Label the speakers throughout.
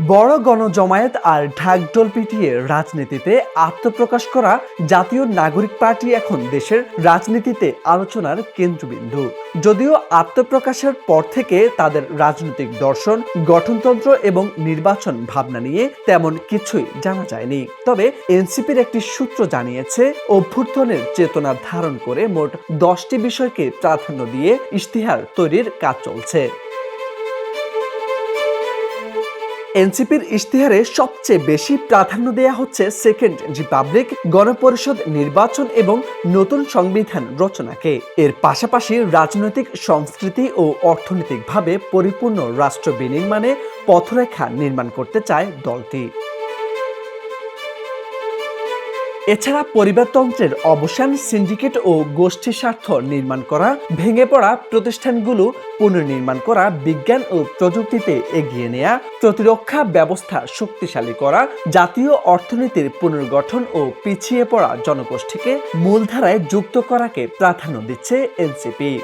Speaker 1: বড় গণজমায়েত আর ঢাকঢোল পিটিয়ে রাজনীতিতে আত্মপ্রকাশ করা জাতীয় নাগরিক পার্টি এখন দেশের রাজনীতিতে আলোচনার কেন্দ্রবিন্দু। যদিও আত্মপ্রকাশের পর থেকে তাদের রাজনৈতিক দর্শন, গঠনতন্ত্র এবং নির্বাচন ভাবনা নিয়ে তেমন কিছুই জানা যায়নি। তবে এনসিপির একটি সূত্র জানিয়েছে, অভ্যুত্থানের চেতনা ধারণ করে মোট দশটি বিষয়কে প্রাধান্য দিয়ে ইশতেহার তৈরির কাজ চলছে। এনসিপির ইশতেহারে সবচেয়ে বেশি প্রাধান্য দেয়া হচ্ছে সেকেন্ড রিপাবলিক গণপরিষদ নির্বাচন এবং নতুন সংবিধান রচনাকে। এর পাশাপাশি রাজনৈতিক সংস্কৃতি ও অর্থনৈতিকভাবে পরিপূর্ণ রাষ্ট্র বিনির্মাণে পথরেখা নির্মাণ করতে চায় দলটি। এছাড়া পরিবারতন্ত্রের অবসান, সিন্ডিকেট ও গোষ্ঠী স্বার্থ নির্মাণ করা, ভেঙে পড়া প্রতিষ্ঠানগুলো পুনর্নির্মাণ করা, বিজ্ঞান ও প্রযুক্তিতে এগিয়ে নেয়া, প্রতিরক্ষা ব্যবস্থা শক্তিশালী করা, জাতীয় অর্থনীতির পুনর্গঠন ও পিছিয়ে পড়া জনগোষ্ঠীকে মূলধারায় যুক্ত করাকে প্রাধান্য দিচ্ছে এনসিপি।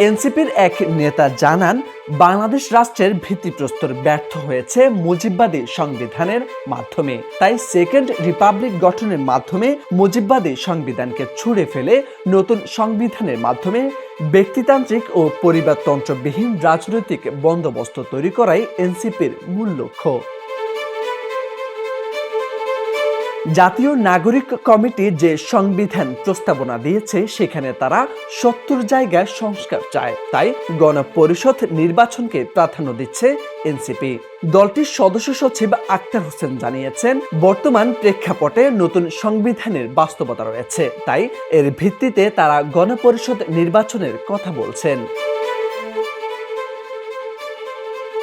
Speaker 1: এনসিপির এক নেতা জানান, বাংলাদেশ রাষ্ট্রের ভিত্তিপ্রস্তর ব্যর্থ হয়েছে মুজিববাদী সংবিধানের মাধ্যমে। তাই সেকেন্ড রিপাবলিক গঠনের মাধ্যমে মুজিববাদী সংবিধানকে ছুঁড়ে ফেলে নতুন সংবিধানের মাধ্যমে ব্যক্তিতান্ত্রিক ও পরিবারতন্ত্রবিহীন রাজনৈতিক বন্দোবস্ত তৈরি করাই এনসিপির মূল লক্ষ্য। জাতীয় নাগরিক কমিটি যে সংবিধান প্রস্তাবনা দিয়েছে, সেখানে তারা সত্তর জায়গায় সংস্কার চায়। তাই গণপরিষদ নির্বাচনকে প্রাধান্য দিচ্ছে এনসিপি। দলটির সদস্য সচিব আক্তার হোসেন জানিয়েছেন, বর্তমান প্রেক্ষাপটে নতুন সংবিধানের বাস্তবতা রয়েছে। তাই এর ভিত্তিতে তারা গণপরিষদ নির্বাচনের কথা বলছেন।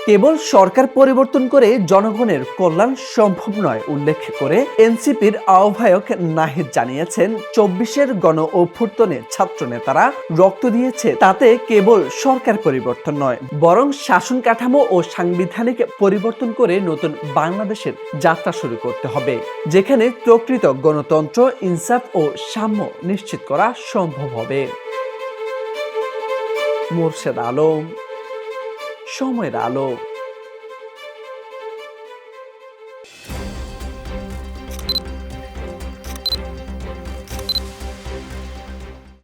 Speaker 1: কেবল সরকার পরিবর্তন করে জনগণের কল্যাণ সম্ভব নয়, উল্লেখ করে এনসিপির আহ্বায়ক নাহিদ জানিয়েছেন, চব্বিশের গণ অভ্যুত্থানে ছাত্র নেতারা রক্ত দিয়েছে, তাতে কেবল সরকার পরিবর্তন নয়, বরং শাসন কাঠামো ও সাংবিধানিক পরিবর্তন করে নতুন বাংলাদেশের যাত্রা শুরু করতে হবে, যেখানে প্রকৃত গণতন্ত্র, ইনসাফ ও সাম্য নিশ্চিত করা সম্ভব হবে। মোর্শেদ আলম সময়ের আলো।